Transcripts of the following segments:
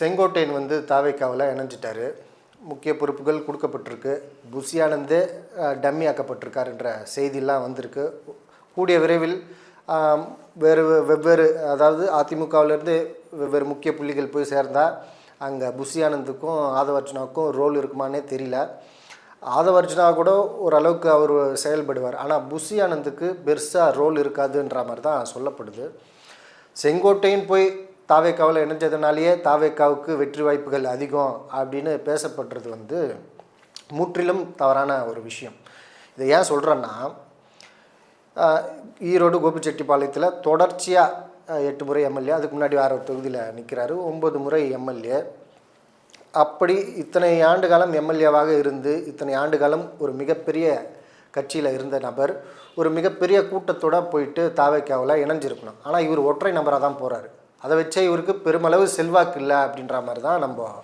செங்கோட்டையன் வந்து தாவைக்காவில் இணைஞ்சிட்டாரு. முக்கிய பொறுப்புகள் கொடுக்கப்பட்டிருக்கு. புஷியானந்தே டம்மி ஆக்கப்பட்டிருக்காருன்ற செய்தியெல்லாம் வந்திருக்கு. கூடிய விரைவில் வேறு வெவ்வேறு அதாவது அதிமுகவிலேருந்து வெவ்வேறு முக்கிய புள்ளிகள் போய் சேர்ந்தால் அங்கே புஷியானந்துக்கும் ஆதவர்ஜனாவுக்கும் ரோல் இருக்குமானே தெரியல. ஆதவர்ஜனா கூட ஓரளவுக்கு அவர் செயல்படுவார். ஆனால் புஷி ஆனந்துக்கு பெருசாக ரோல் இருக்காதுன்ற மாதிரி தான் சொல்லப்படுது. செங்கோட்டையின் போய் தாவேக்காவில் இணைஞ்சதுனாலேயே தாவேக்காவுக்கு வெற்றி வாய்ப்புகள் அதிகம் அப்படின்னு பேசப்படுறது வந்து முற்றிலும் தவறான ஒரு விஷயம். இதை ஏன் சொல்கிறேன்னா ஈரோடு கோபிச்செட்டிப்பாளையத்தில் தொடர்ச்சியாக எட்டு முறை எம்எல்ஏ அதுக்கு முன்னாடி வேறு ஒரு தொகுதியில் நிற்கிறாரு ஒம்பது முறை எம்எல்ஏ. அப்படி இத்தனை ஆண்டு காலம் எம்எல்ஏவாக இருந்து இத்தனை ஆண்டு காலம் ஒரு மிகப்பெரிய கட்சியில் இருந்த நபர் ஒரு மிகப்பெரிய கூட்டத்தோட போயிட்டு தாவைக்காவில் இணைஞ்சிருக்கணும். ஆனால் இவர் ஒற்றை நபராக தான் போகிறாரு அதை வச்சே இவருக்கு பெருமளவு செல்வாக்கு இல்லை அப்படின்ற மாதிரி தான் நம்ம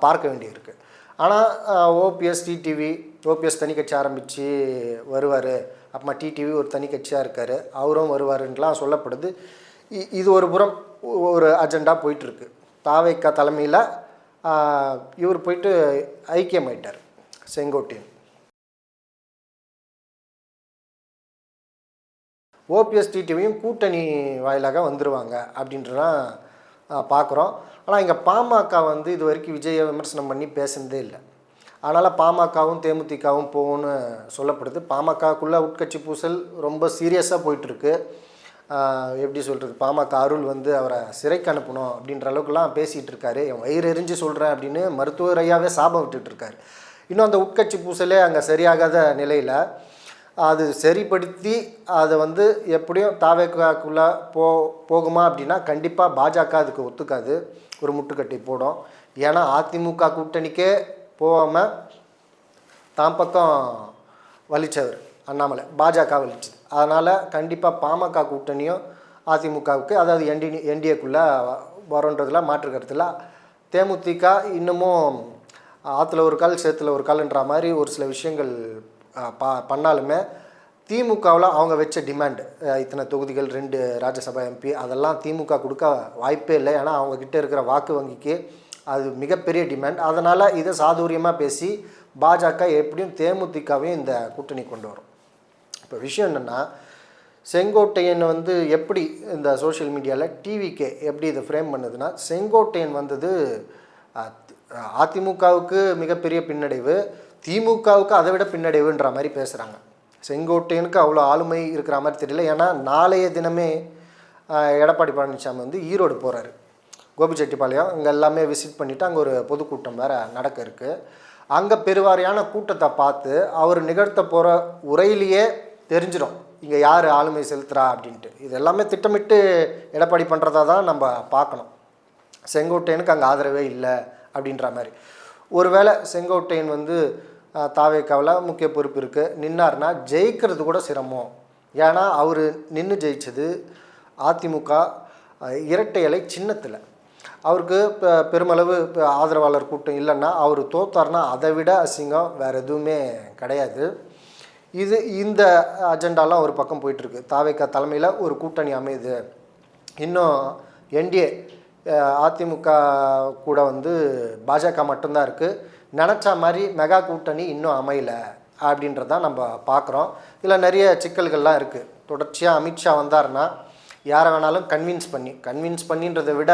பார்க்க வேண்டியிருக்கு. ஆனால் ஓபிஎஸ் டிடிவி ஓபிஎஸ் தனி கட்சி ஆரம்பித்து வருவார். அப்புறமா டிடிவி ஒரு தனி கட்சியாக இருக்கார். அவரும் வருவாருன்றலாம் சொல்லப்படுது. இ- இது ஒரு புறம் ஒரு அஜெண்டா போயிட்டுருக்கு. தாவைக்கா தலைமையில் இவர் போயிட்டு ஐக்கியமாயிட்டார். செங்கோட்டையன். ஓபிஎஸ் டிடிவியும் கூட்டணி வாயிலாக வந்துடுவாங்க அப்படின்றதான் பார்க்குறோம். ஆனால் இங்கே பாமக வந்து இது வரைக்கும் விஜயை விமர்சனம் பண்ணி பேசுனதே இல்லை. அதனால் பாமகவும் தேமுதிகவும் போகும்னு சொல்லப்படுது. பாமகக்குள்ளே உட்கட்சி பூசல் ரொம்ப சீரியஸாக போயிட்டுருக்கு. எப்படி சொல்கிறது பாமக அருள் வந்து அவரை சிறைக்கு அனுப்பணும் அப்படின்ற அளவுக்குலாம் பேசிகிட்டு இருக்காரு. என் வயிறு எரிஞ்சு சொல்கிறேன் அப்படின்னு மருத்துவர் ஐயாவே சாபம் விட்டுட்டு இருக்காரு. இன்னும் அந்த உட்கட்சி பூசலே அங்கே சரியாகாத நிலையில் அது சரிப்படுத்தி அதை வந்து எப்படியும் தாவேக்காக்குள்ளே போ போகுமா அப்படின்னா கண்டிப்பாக பாஜக அதுக்கு ஒத்துக்காது. ஒரு முட்டுக்கட்டை போடும். ஏன்னா அதிமுக கூட்டணிக்கே போகாமல் தான் பக்கம் வலிச்சவர் அண்ணாமலை. பாஜக வலிச்சது. அதனால் கண்டிப்பாக பாமக கூட்டணியும் அதிமுகவுக்கு அதாவது என்டி என்டிஏக்குள்ளே வரோன்றதுல மாற்று கருத்தில். தேமுதிக இன்னமும் ஆற்றுல ஒரு கால் சேத்துல ஒரு கால்ன்ற மாதிரி ஒரு சில விஷயங்கள் பா பண்ணாலுமே திமுகவில் அவங்க வச்ச டிமாண்டு இத்தனை தொகுதிகள் ரெண்டு ராஜ்யசபா எம்பி அதெல்லாம் திமுக கொடுக்க வாய்ப்பே இல்லை. ஏன்னா அவங்கக்கிட்ட இருக்கிற வாக்கு வங்கிக்கு அது மிகப்பெரிய டிமாண்ட் அதனால் இதை சாதுரியமாக பேசி பாஜக எப்படியும் தேமுதிகவையும் இந்த கூட்டணி கொண்டு வரும். இப்போ விஷயம் என்னென்னா செங்கோட்டையன் வந்து எப்படி இந்த சோஷியல் மீடியாவில் டிவிக்கே எப்படி இதை ஃப்ரேம் பண்ணுதுன்னா செங்கோட்டையன் வந்தது அதிமுகவுக்கு மிகப்பெரிய பின்னடைவு. திமுகவுக்கு அதை விட பின்னடைவுன்ற மாதிரி பேசுகிறாங்க செங்கோட்டையனுக்கு அவ்வளோ ஆளுமை இருக்கிற மாதிரி தெரியல. ஏன்னா நாளைய தினமே எடப்பாடி பழனிசாமி வந்து ஈரோடு போகிறாரு கோபிச்செட்டிப்பாளையம் இங்கே எல்லாமே விசிட் பண்ணிவிட்டு அங்கே ஒரு பொதுக்கூட்டம் வேறு நடக்க இருக்குது அங்கே பெருவாரியான கூட்டத்தை பார்த்து அவர் நிகழ்த்த போகிற உரையிலேயே தெரிஞ்சிடும். இங்கே யார் ஆளுமை செலுத்துகிறா அப்படின்ட்டு. இது எல்லாமே திட்டமிட்டு எடப்பாடி பண்ணுறதா தான் நம்ம பார்க்கணும். செங்கோட்டையனுக்கு அங்கே ஆதரவே இல்லை அப்படின்ற மாதிரி. ஒருவேளை செங்கோட்டையன் வந்து தாவேக்காவில் முக்கிய பொறுப்பு இருக்குது நின்னார்னா ஜெயிக்கிறது கூட சிரமம். ஏன்னா அவர் நின்று ஜெயிச்சது அதிமுக இரட்டை இலை சின்னத்தில். அவருக்கு இப்போ பெருமளவு இப்போ ஆதரவாளர் கூட்டம் இல்லைன்னா அவர் தோத்தார்னா அதை விட அசிங்கம் வேறு எதுவுமே கிடையாது. இது இந்த அஜெண்டாலாம் ஒரு பக்கம் போயிட்டுருக்கு. தாவேக்கா தலைமையில் ஒரு கூட்டணி அமையுது. இன்னும் என்டிஏ அதிமுக கூட வந்து பாஜக மட்டும்தான் இருக்குது நினச்ச மாதிரி மெகா கூட்டணி இன்னும் அமையலை அப்படின்றதான் நம்ம பார்க்குறோம் இதில் நிறைய சிக்கல்கள்லாம் இருக்குது தொடர்ச்சியாக அமித்ஷா வந்தாருன்னா யாரை வேணாலும் கன்வின்ஸ் பண்ணி கன்வின்ஸ் பண்ணின்றதை விட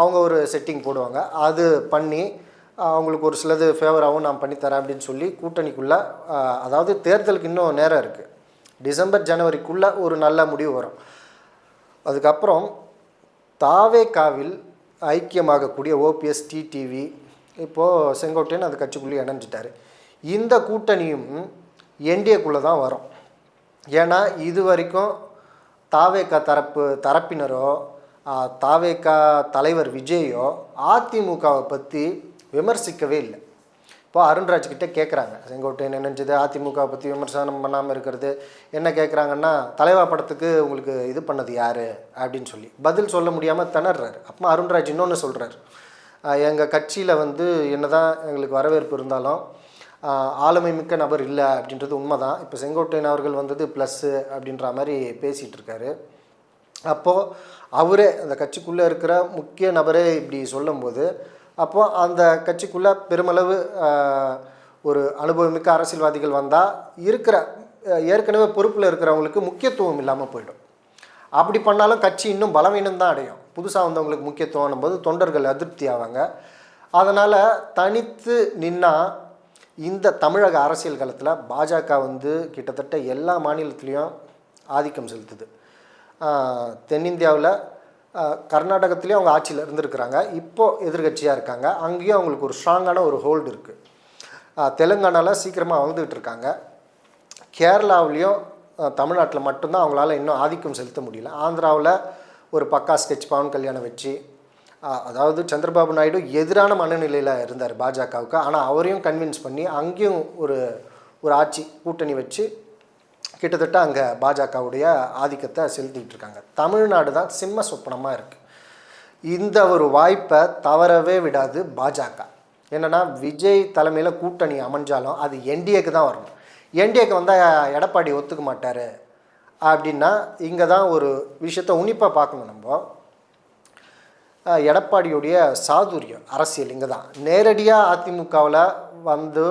அவங்க ஒரு செட்டிங் போடுவாங்க. அது பண்ணி அவங்களுக்கு ஒரு சிலது ஃபேவராகவும் நான் பண்ணித்தரேன் அப்படின்னு சொல்லி கூட்டணிக்குள்ளே அதாவது தேர்தலுக்கு இன்னும் நேரம் இருக்குது டிசம்பர் ஜனவரிக்குள்ளே ஒரு நல்ல முடிவு வரும். அதுக்கப்புறம் தாவேகாவில் ஐக்கியமாகக்கூடிய ஓபிஎஸ் டிடிவி இப்போது செங்கோட்டையன் அது கட்சிக்குள்ளே இணைஞ்சிட்டாரு. இந்த கூட்டணியும் என்டிஏக்குள்ளே தான் வரும். ஏன்னா இது வரைக்கும் தாவேக்கா தரப்பு தரப்பினரோ தாவேக்கா தலைவர் விஜயோ அதிமுகவை பற்றி விமர்சிக்கவே இல்லை. இப்போ அருண்ராஜ்கிட்ட கேட்குறாங்க செங்கோட்டையன் நினைஞ்சது அதிமுகவை பற்றி விமர்சனம் பண்ணாமல் இருக்கிறது. என்ன கேட்குறாங்கன்னா தலைவா படத்துக்கு உங்களுக்கு இது பண்ணது யார்? அப்படின்னு சொல்லி. பதில் சொல்ல முடியாமல் திணறாரு. அப்போ அருண்ராஜ் இன்னொன்று சொல்கிறார் எங்கள் கட்சியில் வந்து என்னதான் எங்களுக்கு வரவேற்பு இருந்தாலும் ஆளுமை மிக்க நபர் இல்லை அப்படின்றது உண்மை தான் இப்போ செங்கோட்டையன் அவர்கள் வந்தது ப்ளஸ்ஸு அப்படின்ற மாதிரி பேசிகிட்டு இருக்காரு. அப்போது அவரே அந்த கட்சிக்குள்ளே இருக்கிற முக்கிய நபரே இப்படி சொல்லும்போது அப்போது அந்த கட்சிக்குள்ளே பெருமளவு ஒரு அனுபவமிக்க அரசியல்வாதிகள் வந்தால் இருக்கிற ஏற்கனவே பொறுப்பில் இருக்கிறவங்களுக்கு முக்கியத்துவம் இல்லாமல் போயிடும். அப்படி பண்ணாலும் கட்சி இன்னும் பலவீனம் தான் அடையும். புதுசாக வந்தவங்களுக்கு முக்கியத்துவம் போது தொண்டர்கள் அதிருப்தி ஆவாங்க. அதனால் தனித்து நின்னா இந்த தமிழக அரசியல் காலத்தில் பாஜக வந்து கிட்டத்தட்ட எல்லா மாநிலத்திலையும் ஆதிக்கம் செலுத்துது. தென்னிந்தியாவில் கர்நாடகத்துலேயும் அவங்க ஆட்சியில் இருந்திருக்கிறாங்க. இப்போது எதிர்கட்சியாக இருக்காங்க. அங்கேயும் அவங்களுக்கு ஒரு ஸ்ட்ராங்கான ஒரு ஹோல்டு இருக்குது தெலுங்கானாவில் சீக்கிரமாக வளர்ந்துக்கிட்டு இருக்காங்க. கேரளாவிலையும் தமிழ்நாட்டில் மட்டும்தான் அவங்களால இன்னும் ஆதிக்கம் செலுத்த முடியல. ஆந்திராவில் ஒரு பக்கா ஸ்கெட்ச் பவன் கல்யாணம் வச்சு அதாவது சந்திரபாபு நாயுடு எதிரான மனநிலையில் இருந்தார் பாஜகவுக்கு. ஆனால் அவரையும் கன்வின்ஸ் பண்ணி அங்கேயும் ஒரு ஒரு ஆட்சி கூட்டணி வச்சு கிட்டத்தட்ட அங்கே பாஜகவுடைய ஆதிக்கத்தை செலுத்திக்கிட்டு இருக்காங்க. தமிழ்நாடு தான் சிம்ம சொப்பனமாக இருக்குது இந்த ஒரு வாய்ப்பை தவறவே விடாது பாஜக. என்னென்னா விஜய் தலைமையில் கூட்டணி அமைஞ்சாலும் அது என்டிஏக்கு தான் வரணும். என்டிஏக்கு வந்தால் எடப்பாடி ஒத்துக்க மாட்டார். அப்படின்னா இங்கே தான் ஒரு விஷயத்தை உன்னிப்பாக பார்க்கணும் நம்ம. எடப்பாடியுடைய சாதுரியம் அரசியல் இங்கே தான். நேரடியாக அதிமுகவில் வந்து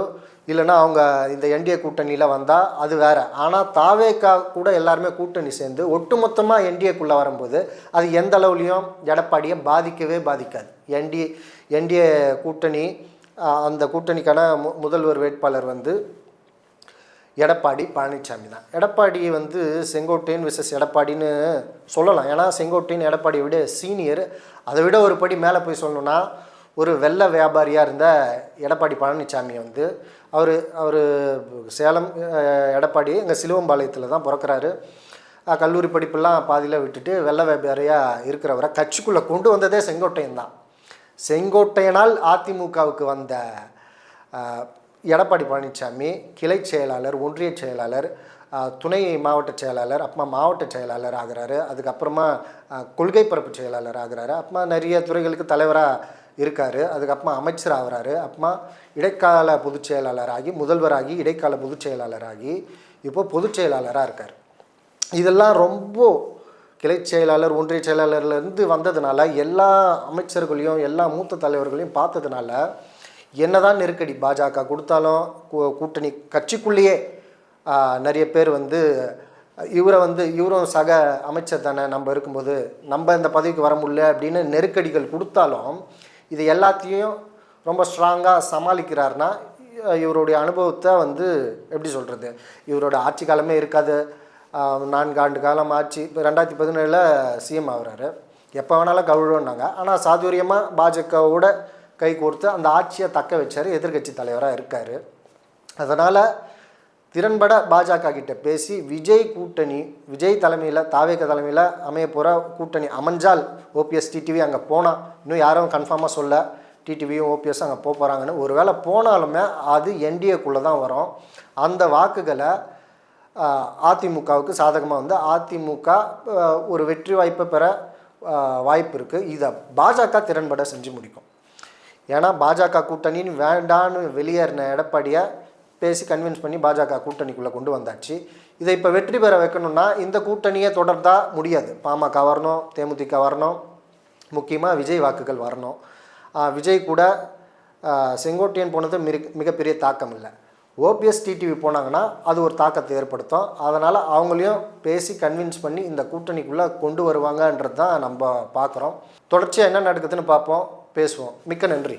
இல்லைன்னா அவங்க இந்த என்டிஏ கூட்டணியில் வந்தால் அது வேறு. ஆனால் தாவேக்கா கூட எல்லாருமே கூட்டணி சேர்ந்து ஒட்டுமொத்தமாக என்டிஏக்குள்ளே வரும்போது அது எந்த அளவுலையும் எடப்பாடியை பாதிக்கவே பாதிக்காது. என்டிஏ என்டிஏ கூட்டணி அந்த கூட்டணிக்கான மு முதல்வர் வேட்பாளர் வந்து எடப்பாடி பழனிசாமி தான். எடப்பாடி வந்து செங்கோட்டையன் விசஸ் எடப்பாடின்னு சொல்லலாம். ஏன்னா செங்கோட்டையன் எடப்பாடியை விட சீனியர் அதை விட ஒரு படி மேலே போய் சொல்லணும்னா ஒரு வெள்ள வியாபாரியாக இருந்த எடப்பாடி பழனிசாமி வந்து அவர் அவர் சேலம் எடப்பாடி எங்கள் சிலுவம்பாளையத்தில் தான் பிறக்கிறாரு. கல்லூரி படிப்பெல்லாம் பாதியில் விட்டுட்டு வெள்ள வியாபாரியாக இருக்கிறவரை கட்சிக்குள்ளே கொண்டு வந்ததே செங்கோட்டையன் தான். செங்கோட்டையனால் அதிமுகவுக்கு வந்த எடப்பாடி பழனிசாமி கிளை செயலாளர் ஒன்றிய செயலாளர் துணை மாவட்ட செயலாளர் அப்புறமா மாவட்ட செயலாளர் ஆகிறாரு. அதுக்கப்புறமா கொள்கை பரப்பு செயலாளர் ஆகிறாரு. அப்புறமா நிறைய துறைகளுக்கு தலைவராக இருக்கார். அதுக்கப்புறமா அமைச்சர் ஆகிறாரு. அப்புறமா இடைக்கால பொதுச் செயலாளராகி முதல்வராகி இடைக்கால பொதுச் செயலாளராகி இப்போ பொதுச் செயலாளராக இருக்கார். இதெல்லாம் ரொம்ப கிளை செயலாளர் ஒன்றிய செயலாளர்லேருந்து வந்ததுனால எல்லா அமைச்சர்களையும் எல்லா மூத்த தலைவர்களையும் பார்த்ததுனால என்னதான் நெருக்கடி பாஜக கொடுத்தாலும் கூ- கூட்டணி கட்சிக்குள்ளேயே நிறைய பேர் வந்து இவரை வந்து இவரும் சக அமைச்சர் தானே நம்ம இருக்கும்போது நம்ம இந்த பதவிக்கு வர முடியல அப்படின்னு நெருக்கடிகள் கொடுத்தாலும் இது எல்லாத்தையும் ரொம்ப ஸ்ட்ராங்காக சமாளிக்கிறாருன்னா இவருடைய அனுபவத்தை வந்து எப்படி சொல்கிறது இவரோட ஆட்சி காலமே இருக்காது. நான்கு ஆண்டு காலம் ஆட்சி இப்போ ரெண்டாயிரத்தி பதினேழில் சிஎம் ஆகுறாரு. எப்போ வேணாலும் கவிழுன்னாங்க ஆனால் சாதுரியமாக பாஜகவோட கை கோர்த்து அந்த ஆட்சியை தக்க வச்சார் எதிர்க்கட்சி தலைவராக இருக்கார். அதனால் திறன்பட பாஜக கிட்ட பேசி விஜய் கூட்டணி விஜய் தலைமையில் தாவேக தலைமையில் அமைய போகிற கூட்டணி அமைஞ்சால் ஓபிஎஸ் டிடிவி அங்கே போனால் இன்னும் யாரும் கன்ஃபார்மாக சொல்ல டிடிவியும் ஓபிஎஸ் அங்கே போக போகிறாங்கன்னு ஒருவேளை போனாலுமே அது என்டிஏக்குள்ளே தான் வரும். அந்த வாக்குகளை அதிமுகவுக்கு சாதகமாக வந்து அதிமுக ஒரு வெற்றி வாய்ப்பை பெற வாய்ப்பு இருக்குது இதை பாஜக திறன்பட செஞ்சு முடிக்கும். ஏன்னா பாஜக கூட்டணின்னு வேண்டான்னு வெளியேறின எடப்பாடியை பேசி கன்வின்ஸ் பண்ணி பாஜக கூட்டணிக்குள்ளே கொண்டு வந்தாச்சு. இதை இப்போ வெற்றி பெற வைக்கணும்னா இந்த கூட்டணியை தொடர்ந்தால் முடியாது. பாமக வரணும் தேமுதிக வரணும் முக்கியமாக விஜய் வாக்குகள் வரணும். விஜய் கூட செங்கோட்டையன் போனது மிக மிகப்பெரிய தாக்கம் இல்லை. ஓபிஎஸ் டிடிவி போனாங்கன்னா அது ஒரு தாக்கத்தை ஏற்படுத்தும். அதனால் அவங்களையும் பேசி கன்வின்ஸ் பண்ணி இந்த கூட்டணிக்குள்ளே கொண்டு வருவாங்கன்றது தான் நம்ம பார்க்குறோம். தொடர்ச்சியாக என்ன நடக்குதுன்னு பார்ப்போம் பேசுவோம். மிக்க நன்றி.